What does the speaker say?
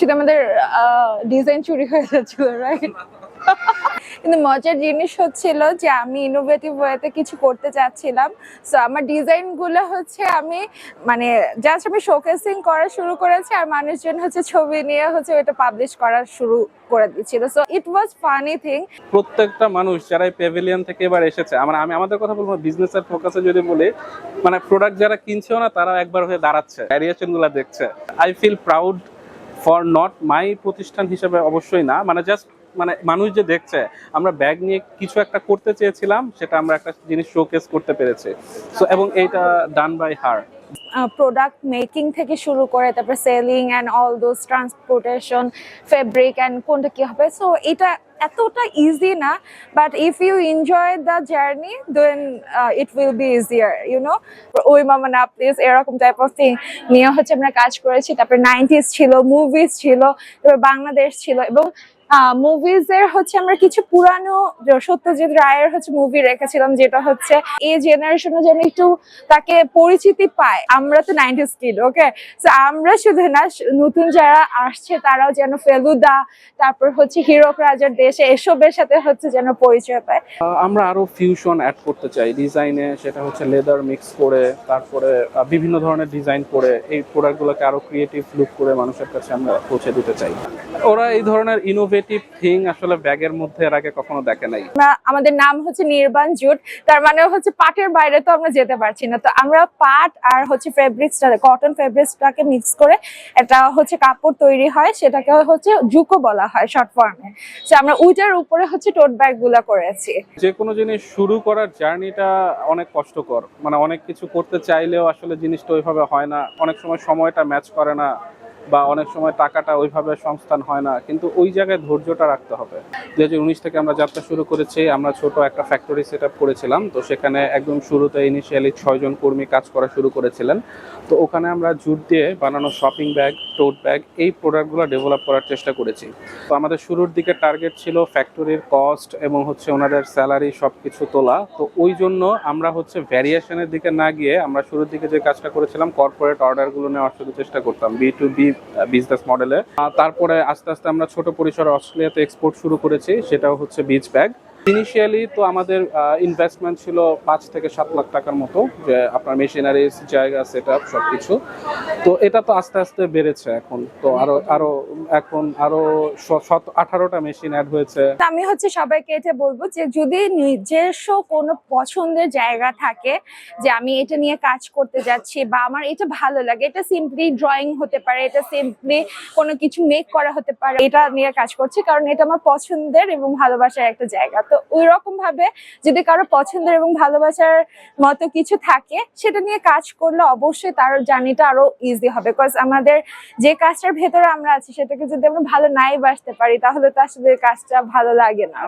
শুধু আমাদের ডিজাইন চুরি হয়ে যাচ্ছিল রাইট কিন্তু মজার জিনিস হচ্ছিল যে আমি ইনোভেটিভ ওয়েতে কিছু করতে চাচ্ছিলাম। সো আমার ডিজাইনগুলো হচ্ছে আমি মানে জাস্ট আমি শোকেসিং করা শুরু করেছি আর মানুষজন হচ্ছে ছবি নিয়ে হচ্ছে ওটা পাবলিশ করা শুরু করে দিচ্ছিল। So it was funny thing প্রত্যেকটা মানুষ যারা এই প্যাভিলিয়ন থেকে এবার এসেছে, আমরা, আমি, আমাদের কথা বলব বিজনেস এর ফোকাসে যদি বলি মানে প্রোডাক্ট যারা কিনছেও না তারা একবার হয়ে দাঁড়াচ্ছে ভ্যারিয়েশনগুলো দেখছে। I feel proud for not my প্রতিষ্ঠান হিসেবে অবশ্যই না। মানে জাস্ট মানে মানুষ যে দেখছে, আমরা ব্যাগ নিয়ে কিছু একটা করতে চেয়েছিলাম, সেটা আমরা একটা জিনিস শোকেস করতে পেরেছি। সো এবং এইটা done by her product making থেকে শুরু করে, তারপর selling and all those transportation fabric and কোনটা কি হবে? সো এটা এতটা ইজি না but if you enjoy the journey then it will be easier you know ওই মামা না প্লিজ এরকম টাইপ অফ থিং নিয়ে হচ্ছে আমরা কাজ করেছি, তারপরে নাইনটিস ছিল মুভিস ছিল, তারপর বাংলাদেশ ছিল, এবং মুভিজ এর হচ্ছে আমরা কিছু পুরানো সত্যজিৎ রায়ের হচ্ছে মুভি রেখেছিলাম, যেটা হচ্ছে এই জেনারেশনে যেন একটু তাকে পরিচিতি পায়। আমরা তো নাইনটিস কিড ওকে আমরা শুধু না, নতুন যারা আসছে, তারাও যেন ফেলুদা, তারপর হচ্ছে হিরক রাজার দেশে, এসবের সাথে হচ্ছে যেন পরিচয় পায়। আমরা আরও ফিউশন অ্যাড করতে চাই। ডিজাইনে সেটা হচ্ছে লেদার মিক্স করে, তারপরে বিভিন্ন ধরনের ডিজাইন করে, এই প্রোডাক্ট প্রোডাক্টগুলোকে আরও ক্রিয়েটিভ লুক করে মানুষের কাছে আমরা পৌঁছে দিতে চাই। ওরা এই ধরনের ইনোভেটিভ থিং আসলে ব্যাগের মধ্যে এর আগে কখনো দেখে নাই। আমাদের নাম হচ্ছে নির্বাণ জুট তার মানে হচ্ছে পাটের বাইরে তো আমরা যেতে পারছি না। তো আমরা পাট আর হচ্ছে ফেব্রিক্সটা কটন ফেব্রিক্সটাকে মিক্স করে এটা হচ্ছে কাপড় তৈরি হয় সেটাকে হচ্ছে জুকো বলা হয় শর্ট ফর্মে তো আমরা উইটার উপরে হচ্ছে টোট ব্যাগগুলা করেছি। যে কোনো জিনিস শুরু করার জার্নিটা অনেক কষ্টকর। মানে অনেক কিছু করতে চাইলেও আসলে জিনিসটা ওইভাবে হয় না। অনেক সময় সময়টা ম্যাচ করে না। বা অনেক সময় টাকাটা ওইভাবে সংস্থান হয় না, কিন্তু ওই জায়গায় ধৈর্যটা রাখতে হবে। দু হাজার উনিশ থেকে আমরা যাত্রা শুরু করেছি, আমরা ছোট একটা ফ্যাক্টরি সেট করেছিলাম, তো সেখানে একদম শুরুতে ইনিশিয়ালি ছয়জন কর্মী কাজ করা শুরু করেছিলেন। তো ওখানে আমরা জুট দিয়ে বানানো শপিং ব্যাগ টোট ব্যাগ এই প্রোডাক্টগুলো ডেভেলপ করার চেষ্টা করেছি। তো আমাদের শুরুর দিকে টার্গেট ছিল ফ্যাক্টরির কস্ট এবং হচ্ছে ওনাদের স্যালারি সব কিছু তোলা, তো ওই জন্য আমরা হচ্ছে ভ্যারিয়েশনের দিকে না গিয়ে আমরা শুরুর দিকে যে কাজটা করেছিলাম কর্পোরেট অর্ডারগুলো নেওয়ার শুধু চেষ্টা করতাম বি টু বি বিজনেস মডেলে তারপরে আস্তে আস্তে আমরা ছোট পরিসরে অস্ট্রেলিয়াতে এক্সপোর্ট শুরু করেছি, সেটাও হচ্ছে বিচ ব্যাগ ইনিশিয়ালি তো আমাদের ইনভেস্টমেন্ট ছিল পাঁচ থেকে সাত লাখ টাকার মতো, যে আপনার মেশিনারিজ জায়গা সেট আপ সবকিছু। তো এটা তো আস্তে আস্তে বেড়েছে এখন। তো আরও আরও, এখন আরও আঠারোটা মেশিন অ্যাড হয়েছে। আমি হচ্ছে সবাইকে এটা বলব যে, যদি নিজস্ব কোনো পছন্দের জায়গা থাকে, যে আমি এটা নিয়ে কাজ করতে যাচ্ছি বা আমার এটা ভালো লাগে, এটা সিম্পলি ড্রয়িং হতে পারে, এটা সিম্পলি কোনো কিছু মেক করা হতে পারে, এটা নিয়ে কাজ করছি কারণ এটা আমার পছন্দের এবং ভালোবাসার একটা জায়গা। তো ওই রকম ভাবে যদি কারও পছন্দের এবং ভালোবাসার মতো কিছু থাকে, সেটা নিয়ে কাজ করলে অবশ্যই তার জার্নিটা আরও ইজি হবে। বিকজ আমাদের যে কাজটার ভেতরে আমরা আছি, সেটাকে যদি আমরা ভালো নাই বাসতে পারি, তাহলে তো আসলে কাজটা ভালো লাগে না।